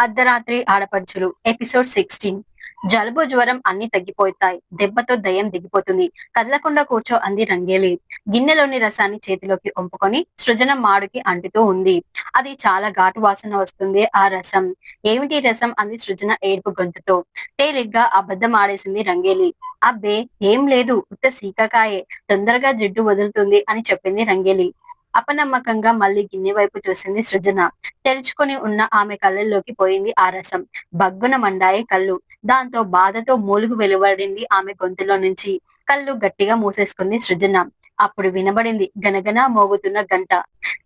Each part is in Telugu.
అర్ధరాత్రి ఆడపడుచులు. ఎపిసోడ్ సిక్స్టీన్ జలుబు జ్వరం అన్ని తగ్గిపోతాయి. దెబ్బతో దయ్యం దిగిపోతుంది. కదలకుండా కూర్చో అంది రంగేలి. గిన్నెలోని రసాన్ని చేతిలోకి ఒంపుకొని సృజన మాడుకి అంటుతూ ఉంది. అది చాలా ఘాటు వాసన వస్తుంది ఆ రసం. ఏమిటి రసం? అంది సృజన ఏడుపు గొంతుతో. తేలిగ్గా అబద్ధం ఆడేసింది రంగేలి. అబ్బే ఏం లేదు ఉత్త సీకాకాయే. తొందరగా జిడ్డు వదులుతుంది అని చెప్పింది రంగేలి. అపనమ్మకంగా మళ్ళీ గిన్నె వైపు చూసింది సృజన. తెరుచుకొని ఉన్న ఆమె కళ్ళల్లోకి పోయింది ఆ రసం. బగ్గున మండాయి కళ్ళు. దాంతో బాధతో మూలుగు వెలువడింది ఆమె గొంతులో నుంచి. కళ్ళు గట్టిగా మూసేసుకుంది సృజన. అప్పుడు వినబడింది గనగన మోగుతున్న గంట.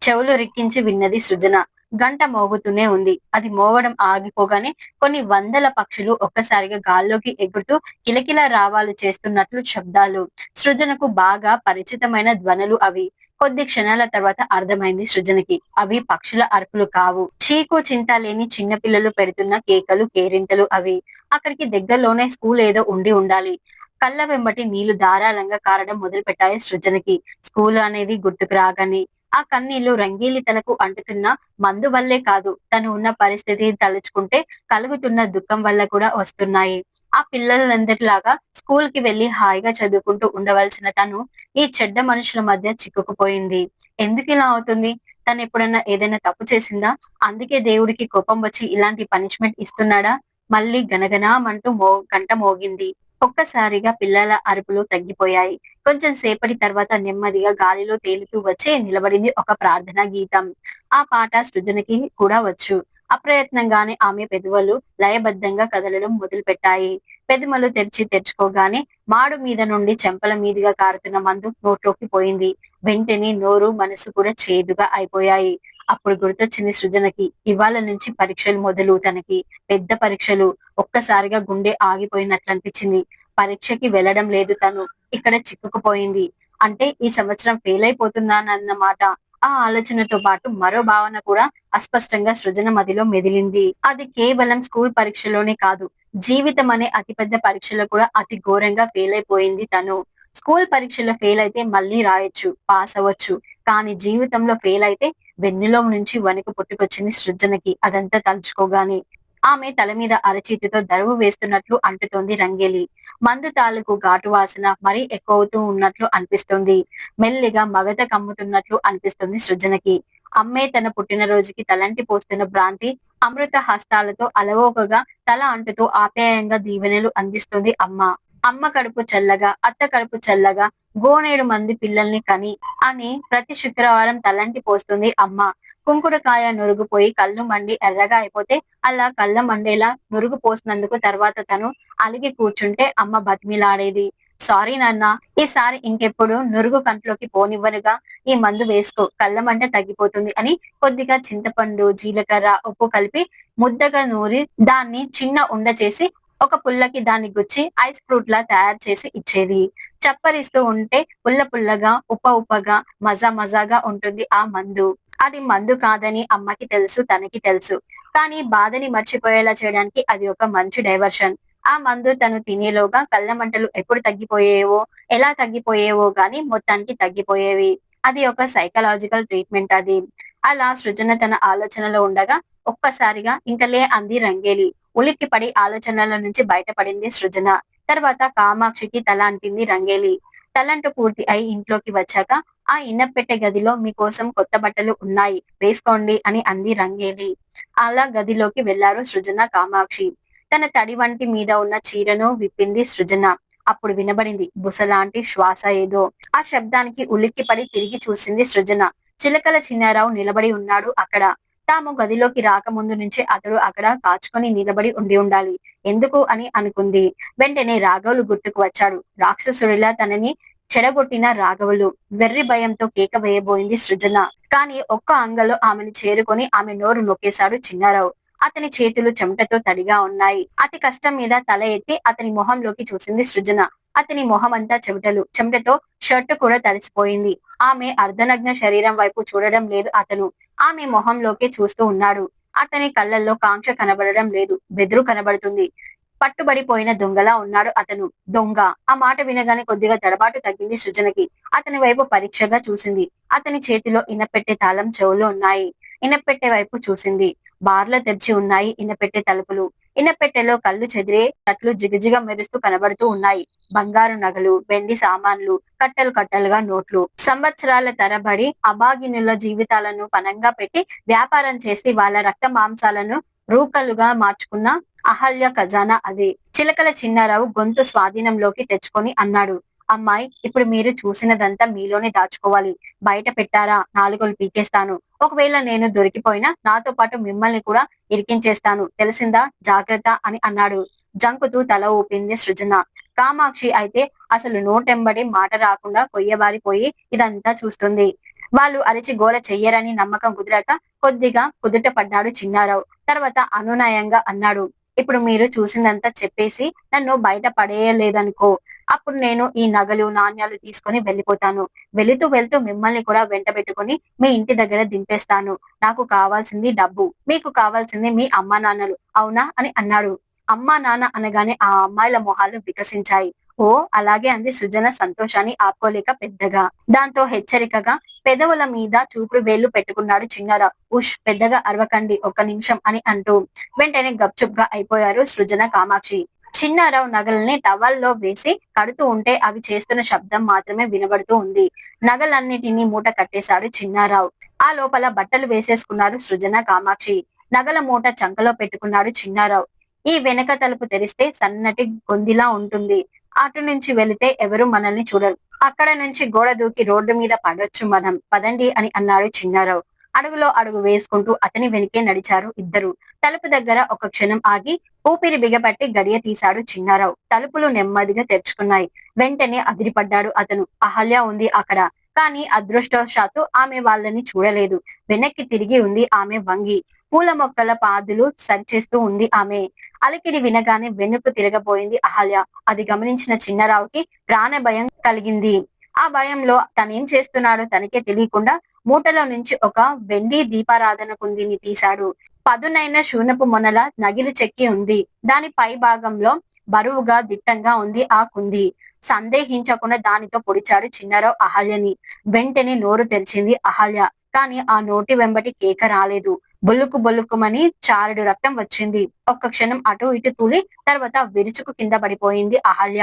చెవులు రిక్కించి విన్నది సృజన. గంట మోగుతూనే ఉంది. అది మోగడం ఆగిపోగానే కొన్ని వందల పక్షులు ఒక్కసారిగా గాల్లోకి ఎగురుతూ కిలకిల రావాలు చేస్తున్నట్లు శబ్దాలు. సృజనకు బాగా పరిచితమైన ధ్వనులు అవి. కొద్ది క్షణాల తర్వాత అర్థమైంది సృజనకి. అవి పక్షుల అరుపులు కావు. చీకు చింత లేని చిన్న పిల్లలు పెడుతున్న కేకలు కేరింతలు అవి. అక్కడికి దగ్గరలోనే స్కూల్ ఏదో ఉండి ఉండాలి. కళ్ళ వెంబటి నీళ్ళు ధారాళంగా కారడం మొదలు పెట్టాయి సృజనకి. స్కూల్ అనేది గుర్తుకు రాగానే ఆ కన్నీళ్ళు రంగీలి తలకు అంటుతున్న మందు వల్లే కాదు తను ఉన్న పరిస్థితిని తలుచుకుంటే కలుగుతున్న దుఃఖం వల్ల కూడా వస్తున్నాయి. ఆ పిల్లలందరిలాగా స్కూల్కి వెళ్ళి హాయిగా చదువుకుంటూ ఉండవలసిన తను ఈ చెడ్డ మనుషుల మధ్య చిక్కుకుపోయింది. ఎందుకు ఇలా అవుతుంది? తను ఎప్పుడన్నా ఏదైనా తప్పు చేసిందా? అందుకే దేవుడికి కోపం వచ్చి ఇలాంటి పనిష్మెంట్ ఇస్తున్నాడా? మళ్ళీ గనగనామంటూ మో గంట మోగింది. ఒక్కసారిగా పిల్లల అరుపులు తగ్గిపోయాయి. కొంచెం సేపటి తర్వాత నెమ్మదిగా గాలిలో తేలుతూ వచ్చి నిలబడింది ఒక ప్రార్థనా గీతం. ఆ పాట సృజనకి కూడా వచ్చు. అప్రయత్నంగానే ఆమె పెదవులు లయబద్ధంగా కదలడం మొదలుపెట్టాయి. పెదమలు తెరిచి తెరుచుకోగానే మాడు మీద నుండి చెంపల మీదుగా కారుతున్న మందు నోట్లోకి పోయింది. వెంటనే నోరు మనసు కూడా చేదుగా అయిపోయాయి. అప్పుడు గుర్తొచ్చింది సృజనకి. ఇవాళ నుంచి పరీక్షలు మొదలు. తనకి పెద్ద పరీక్షలు. ఒక్కసారిగా గుండె ఆగిపోయినట్లు అనిపించింది పరీక్షకి వెళ్ళడం లేదు తను. ఇక్కడ చిక్కుకుపోయింది. అంటే ఈ సంవత్సరం ఫెయిల్ అయిపోతున్నానన్నమాట ఆ ఆలోచనతో పాటు మరో భావన కూడా అస్పష్టంగా సృజన మదిలో మెదిలింది. అది కేవలం స్కూల్ పరీక్షలోనే కాదు. జీవితం అనే అతిపెద్ద పరీక్షలో కూడా అతి ఘోరంగా ఫెయిల్ అయిపోయింది తను. స్కూల్ పరీక్షలో ఫెయిల్ అయితే మళ్ళీ రాయొచ్చు పాస్ అవ్వచ్చు. కానీ జీవితంలో ఫెయిల్ అయితే వెన్నులో నుంచి వణుకు పుట్టుకొచ్చింది సృజనకి. అదంతా తలుచుకోగానే ఆమె తల మీద అరచేతితో దరువు వేస్తున్నట్లు అంటుతోంది రంగేలి. మందు తాలూకు ఘాటు వాసన మరీ ఎక్కువవుతూ ఉన్నట్లు అనిపిస్తుంది. మెల్లిగా మగత కమ్ముతున్నట్లు అనిపిస్తుంది సృజనకి. అమ్మే తన పుట్టినరోజుకి తలంటి పోస్తున్న భ్రాంతి అమృత హస్తాలతో అలవోకగా తల అంటుతూ ఆప్యాయంగా దీవెనలు అందిస్తుంది అమ్మ. అమ్మ కడుపు చల్లగా అత్త కడుపు చల్లగా గోనేడు మంది పిల్లల్ని కని అని ప్రతి శుక్రవారం తలంటి పోస్తుంది అమ్మ. కుంకుడుకాయ నురుగుపోయి కళ్ళు మండి ఎర్రగా అయిపోతే అలా కళ్ళ మండేలా నురుగు పోసినందుకు తర్వాత తను అలిగి కూర్చుంటే అమ్మ బతిమిలాడేది. సారీ నాన్న ఈసారి ఇంకెప్పుడు నురుగు కంట్లోకి పోనివ్వనుగా ఈ మందు వేసుకో కళ్ళ మంట తగ్గిపోతుంది అని కొద్దిగా చింతపండు జీలకర్ర ఉప్పు కలిపి ముద్దగా నూరి దాన్ని చిన్న ఉండ చేసి ఒక పుల్లకి దాన్ని గుచ్చి ఐస్ ఫ్రూట్ లా తయారు చేసి ఇచ్చేది. చప్పరిస్తూ ఉంటే పుల్ల పుల్లగా ఉప్ప ఉప్పగా మజా మజాగా ఉంటుంది ఆ మందు. అది మందు కాదని అమ్మకి తెలుసు తనకి తెలుసు. కానీ బాధని మర్చిపోయేలా చేయడానికి అది ఒక మంచి డైవర్షన్. ఆ మందు తను తినేలోగా కళ్ళ మంటలు ఎప్పుడు తగ్గిపోయేవో ఎలా తగ్గిపోయేవో గాని మొత్తానికి తగ్గిపోయేవి. అది ఒక సైకలాజికల్ ట్రీట్మెంట్ అది. అలా సృజన తన ఆలోచనలో ఉండగా ఒక్కసారిగా ఇంకలే అంది రంగేలి. ఉలిక్కి పడి ఆలోచనల నుంచి బయటపడింది సృజన. తర్వాత కామాక్షికి తల అంటింది రంగేలి. తలంటు పూర్తి అయి ఇంట్లోకి వచ్చాక ఆ ఇన్నపెట్టె గదిలో మీకోసం కొత్త బట్టలు ఉన్నాయి వేసుకోండి అని అంది రంగేలి. అలా గదిలోకి వెళ్ళారు సృజన కామాక్షి. తన తడి వంటి మీద ఉన్న చీరను విప్పింది సృజన. అప్పుడు వినబడింది బుసలాంటి శ్వాస ఏదో. ఆ శబ్దానికి ఉలిక్కిపడి తిరిగి చూసింది సృజన. చిలకల చిన్నారావు నిలబడి ఉన్నాడు అక్కడ. తాము గదిలోకి రాకముందు నుంచే అతడు అక్కడ కాచుకొని నిలబడి ఉండి ఉండాలి. ఎందుకు అని అనుకుంది. వెంటనే రాఘవులు గుర్తుకు వచ్చాడు రాక్షసుడిలా తనని చెడగొట్టిన రాఘవులు. వెర్రి భయంతో కేక వేయబోయింది సృజన. కానీ ఒక్క అంగలో ఆమెను చేరుకొని ఆమె నోరు నొక్కేశాడు చిన్నారావు. అతని చేతులు చెమటతో తడిగా ఉన్నాయి. అతి కష్టం మీద తల ఎత్తి అతని మొహంలోకి చూసింది సృజన. అతని మొహం అంతా చెమటలు చెమటతో షర్టు కూడా తడిసిపోయింది. ఆమె అర్ధనగ్న శరీరం వైపు చూడడం లేదు అతను. ఆమె మొహంలోకి చూస్తూ ఉన్నాడు. అతని కళ్ళల్లో కాంక్ష కనబడడం లేదు. బెదురు కనబడుతుంది. పట్టుబడిపోయిన దొంగలా ఉన్నాడు అతను. దొంగ. ఆ మాట వినగానే కొద్దిగా తడబాటు తగ్గింది సృజనకి. అతని వైపు పరీక్షగా చూసింది. అతని చేతిలో ఇనపెట్టే తాళం చెవులో ఉన్నాయి. ఇనపెట్టే వైపు చూసింది. బార్ల తెరిచి ఉన్నాయి. ఇనపెట్టె తలుపులు. ఇనపెట్టెలో కళ్ళు చెదిరే తట్లు జిగజిగ మెరుస్తూ కనబడుతూ ఉన్నాయి. బంగారు నగలు వెండి సామాన్లు కట్టలు కట్టలుగా నోట్లు. సంవత్సరాల తరబడి అభాగినుల జీవితాలను పనంగా పెట్టి వ్యాపారం చేసి వాళ్ళ రక్త మాంసాలను రూకలుగా మార్చుకున్న అహల్య ఖజానా అదే. చిలకల చిన్నారావు గొంతు స్వాధీనంలోకి తెచ్చుకొని అన్నాడు. అమ్మాయి ఇప్పుడు మీరు చూసినదంతా మీలోనే దాచుకోవాలి. బయట పెట్టారా? నాలుగులు పీకేస్తాను. ఒకవేళ నేను దొరికిపోయినా నాతో పాటు మిమ్మల్ని కూడా ఇరికించేస్తాను. తెలిసిందా? జాగ్రత్త అని అన్నాడు. జంకుతూ తల ఊపింది సృజన. కామాక్షి అయితే అసలు నోటెంబడి మాట రాకుండా కొయ్యబారిపోయి ఇదంతా చూస్తుంది. వాళ్ళు అరిచి గోల చెయ్యరని నమ్మకం కుదిరాక కొద్దిగా కుదుట పడ్డాడు చిన్నారావు. తర్వాత అనునయంగా అన్నాడు. ఇప్పుడు మీరు చూసిందంతా చెప్పేసి నన్ను బయట పడేయలేదనుకో అప్పుడు నేను ఈ నగలు నాణ్యాలు తీసుకొని వెళ్ళిపోతాను. వెళుతూ వెళ్తూ మిమ్మల్ని కూడా వెంట పెట్టుకుని మీ ఇంటి దగ్గర దింపేస్తాను. నాకు కావాల్సింది డబ్బు మీకు కావాల్సింది మీ అమ్మా నాన్నలు అవునా అని అన్నాడు. అమ్మా నాన్న అనగానే ఆ అమ్మాయిల మొహాలు వికసించాయి. ఓ అలాగే అంది సృజన సంతోషాన్ని ఆపుకోలేక పెద్దగా. దాంతో హెచ్చరికగా పెదవుల మీద చూపుడు వేళ్ళు పెట్టుకున్నాడు చిన్నారావు ఉష్ పెద్దగా అరవకండి ఒక్క నిమిషం అని అంటూ వెంటనే గప్చుప్గా అయిపోయారు సృజన కామాక్షి. చిన్నారావు నగల్ని టవల్లో వేసి కడుతూ ఉంటే అవి చేస్తున్న శబ్దం మాత్రమే వినబడుతూ ఉంది. నగలన్నిటినీ మూట కట్టేశాడు చిన్నారావు. ఆ లోపల బట్టలు వేసేసుకున్నారు సృజన కామాక్షి. నగల మూట చంకలో పెట్టుకున్నాడు చిన్నారావు. ఈ వెనక తలుపు తెరిస్తే సన్నటి గొందిలా ఉంటుంది. అటు నుంచి వెళితే ఎవరు మనల్ని చూడరు. అక్కడ నుంచి గోడ దూకి రోడ్డు మీద పడొచ్చు మనం. పదండి అని అన్నాడు చిన్నారావు. అడుగులో అడుగు వేసుకుంటూ అతని వెనుకే నడిచారు ఇద్దరు. తలుపు దగ్గర ఒక క్షణం ఆగి ఊపిరి బిగపట్టి గడియ తీశాడు చిన్నారావు. తలుపులు నెమ్మదిగా తెరుచుకున్నాయి. వెంటనే అదిరిపడ్డాడు అతను. అహల్య ఉంది అక్కడ. కానీ అదృష్టవశాత్తు ఆమె వాళ్ళని చూడలేదు. వెనక్కి తిరిగి ఉంది ఆమె వంగి. పూల మొక్కల పాదులు సంచేస్తూ ఉంది ఆమె. అలికిడి వినగానే వెనుక్కు తిరగబోయింది అహల్య. అది గమనించిన చిన్నరావుకి ప్రాణ భయం కలిగింది. ఆ భయంలో తనేం చేస్తున్నాడో తనకే తెలియకుండా మూటలో నుంచి ఒక వెండి దీపారాధన కుందిని తీశాడు. పదునైన శూనపు మొనల నగిలి చెక్కి ఉంది. దాని పై భాగంలో బరువుగా దిట్టంగా ఉంది ఆ కుంది. సందేహించకుండా దానితో పొడిచాడు చిన్నారావు అహల్యని. వెంటనే నోరు తెరిచింది అహల్య. కానీ ఆ నోటి వెంబటి కేక రాలేదు. బొల్లుకు బొల్లుకుమని చారుడు రక్తం వచ్చింది. ఒక్క క్షణం అటు ఇటు తూలి తర్వాత విరుచుకు కింద పడిపోయింది అహల్య.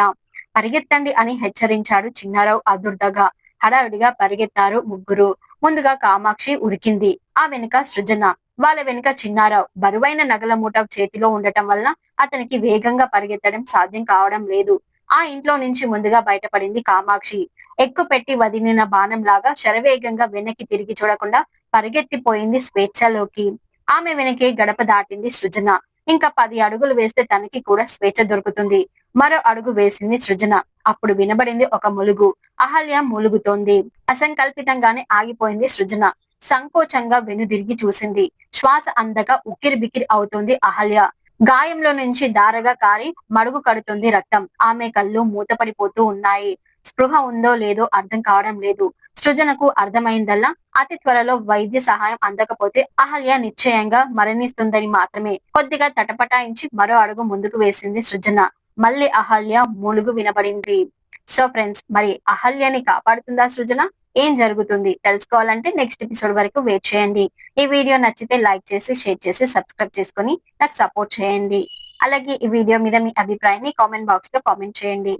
పరిగెత్తండి అని హెచ్చరించాడు చిన్నారావు అదుర్దగా. హడావిడిగా పరిగెత్తారు ముగ్గురు. ముందుగా కామాక్షి ఉరికింది. ఆ వెనుక సృజన. వాళ్ళ వెనుక చిన్నారావు. బరువైన నగల మూట చేతిలో ఉండటం వల్ల అతనికి వేగంగా పరిగెత్తడం సాధ్యం కావడం లేదు. ఆ ఇంట్లో నుంచి ముందుగా బయటపడింది కామాక్షి. ఎక్కు పెట్టి వదిలిన బాణం లాగా శరవేగంగా వెనక్కి తిరిగి చూడకుండా పరిగెత్తిపోయింది స్వేచ్ఛలోకి. ఆమె వెనకే గడప దాటింది సృజన. ఇంకా పది అడుగులు వేస్తే తనకి కూడా స్వేచ్ఛ దొరుకుతుంది. మరో అడుగు వేసింది సృజన. అప్పుడు వినబడింది ఒక ములుగు. అహల్య ములుగుతోంది. అసంకల్పితంగానే ఆగిపోయింది సృజన. సంకోచంగా వెనుదిరిగి చూసింది. శ్వాస అందక ఉక్కిరి బిక్కిరి అవుతోంది అహల్య. గాయంలో నుంచి దారగా కారి మడుగు కడుతుంది రక్తం. ఆమె కళ్ళు మూతపడిపోతూ ఉన్నాయి. స్పృహ ఉందో లేదో అర్థం కావడం లేదు. సృజనకు అర్థమైందల్లా అతి త్వరలో వైద్య సహాయం అందకపోతే అహల్య నిశ్చయంగా మరణిస్తుందని మాత్రమే. కొద్దిగా తటపటాయించి మరో అడుగు ముందుకు వేసింది సృజన. మళ్ళీ అహల్య ములుగు వినబడింది. సో ఫ్రెండ్స్ మరి అహల్యని కాపాడుతుందా సృజన? ఏం జరుగుతుంది? తెలుసుకోవాలంటే నెక్స్ట్ ఎపిసోడ్ వరకు వెయిట్ చేయండి. ఈ వీడియో నచ్చితే లైక్ చేసి షేర్ చేసి సబ్స్క్రైబ్ చేసుకుని నాకు సపోర్ట్ చేయండి. అలాగే ఈ వీడియో మీద మీ అభిప్రాయాన్ని కామెంట్ బాక్స్లో కామెంట్ చేయండి.